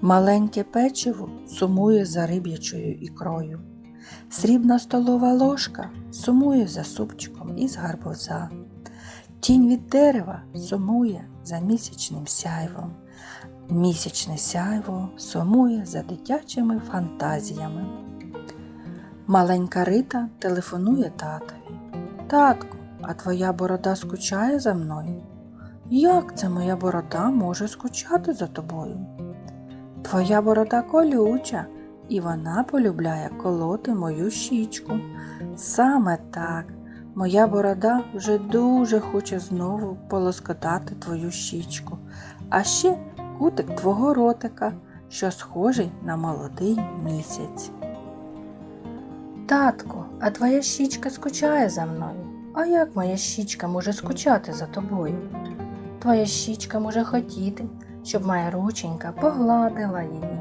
Маленьке печиво сумує за риб'ячою ікрою. Срібна столова ложка сумує за супчиком із гарбуза. Тінь від дерева сумує за місячним сяйвом. Місячне сяйво сумує за дитячими фантазіями. Маленька Рита телефонує татові. Татку, а твоя борода скучає за мною? Як це моя борода може скучати за тобою? Твоя борода колюча, і вона полюбляє колоти мою щічку. Саме так, моя борода вже дуже хоче знову полоскотати твою щічку, а ще кутик твого ротика, що схожий на молодий місяць. Татку, а твоя щічка скучає за мною. А як моя щічка може скучати за тобою? Твоя щічка може хотіти, щоб моя рученька погладила її.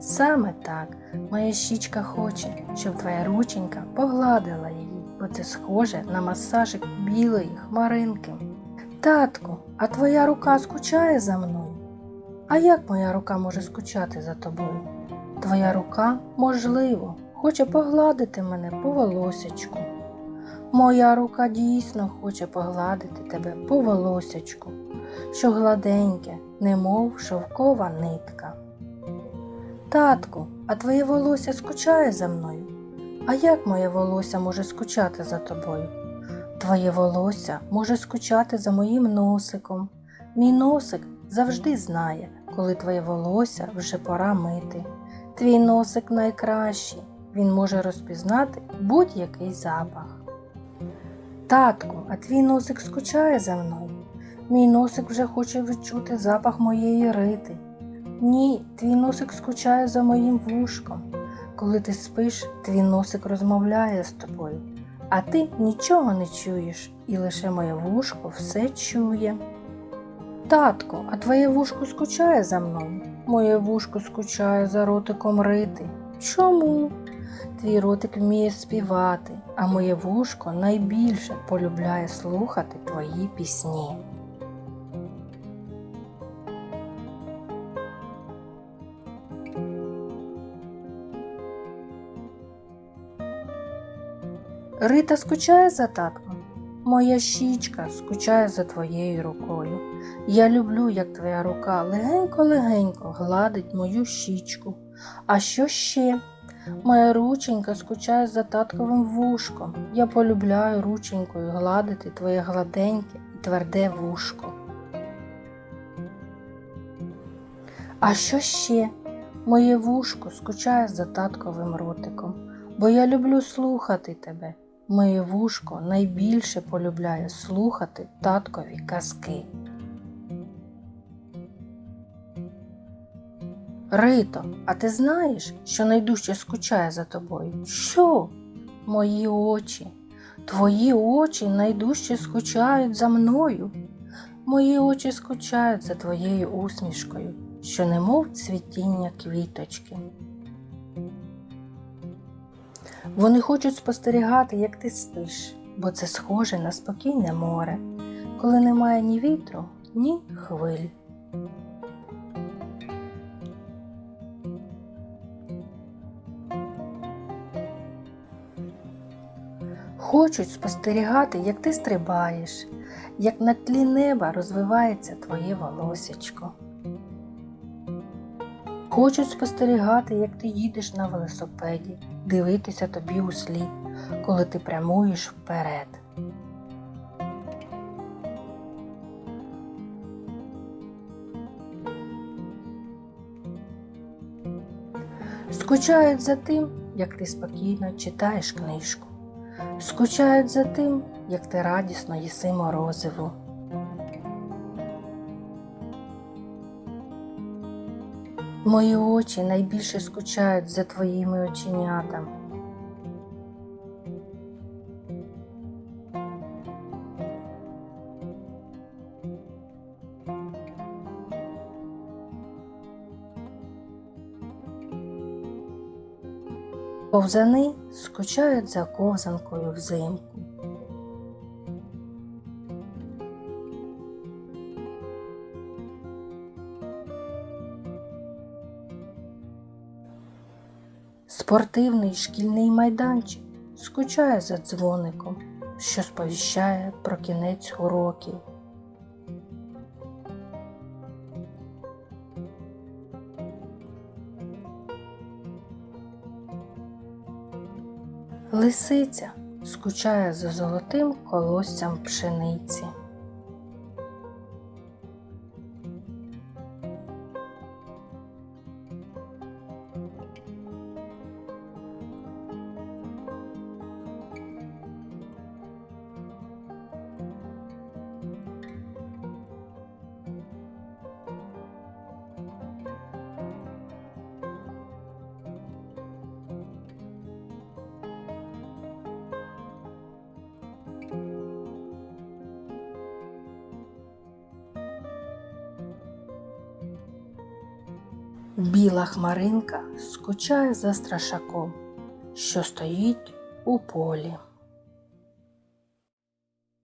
Саме так, моя щічка хоче, щоб твоя рученька погладила її, бо це схоже на масажик білої хмаринки. Татку, а твоя рука скучає за мною? А як моя рука може скучати за тобою? Твоя рука, можливо, хоче погладити мене по волосячку. Моя рука дійсно хоче погладити тебе по волосячку, що гладеньке, немов шовкова нитка. Татку, а твоє волосся скучає за мною? А як моє волосся може скучати за тобою? Твоє волосся може скучати за моїм носиком. Мій носик завжди знає, коли твоє волосся вже пора мити. Твій носик найкращий, він може розпізнати будь-який запах. Татку, а твій носик скучає за мною. Мій носик вже хоче відчути запах моєї рити. Ні, твій носик скучає за моїм вушком. Коли ти спиш, твій носик розмовляє з тобою, а ти нічого не чуєш, і лише моє вушко все чує. Татку, а твоє вушко скучає за мною? Моє вушко скучає за ротиком рити. Чому? Твій ротик вміє співати, а моє вушко найбільше полюбляє слухати твої пісні. Рита скучає за татком. Моя щічка скучає за твоєю рукою. Я люблю, як твоя рука легенько-легенько гладить мою щічку. А що ще? Моя рученька скучає за татковим вушком. Я полюбляю рученькою гладити твоє гладеньке і тверде вушко. А що ще? Моє вушко скучає за татковим ротиком, бо я люблю слухати тебе. Моє вушко найбільше полюбляє слухати таткові казки. Рито, а ти знаєш, що найдужче скучає за тобою? Що? Мої очі. Твої очі найдужче скучають за мною. Мої очі скучають за твоєю усмішкою, що немов цвітіння квіточки. Вони хочуть спостерігати, як ти спиш, бо це схоже на спокійне море, коли немає ні вітру, ні хвиль. Хочуть спостерігати, як ти стрибаєш, як на тлі неба розвивається твоє волосячко. Хочуть спостерігати, як ти їдеш на велосипеді, дивитися тобі у слід, коли ти прямуєш вперед. Скучають за тим, як ти спокійно читаєш книжку. Скучають за тим, як ти радісно їси морозиво. Мої очі найбільше скучають за твоїми оченятами. Ковзани скучають за ковзанкою взимку. Спортивний шкільний майданчик скучає за дзвоником, що сповіщає про кінець уроків. Лисиця скучає за золотим колоссям пшениці. Біла хмаринка скучає за страшаком, що стоїть у полі.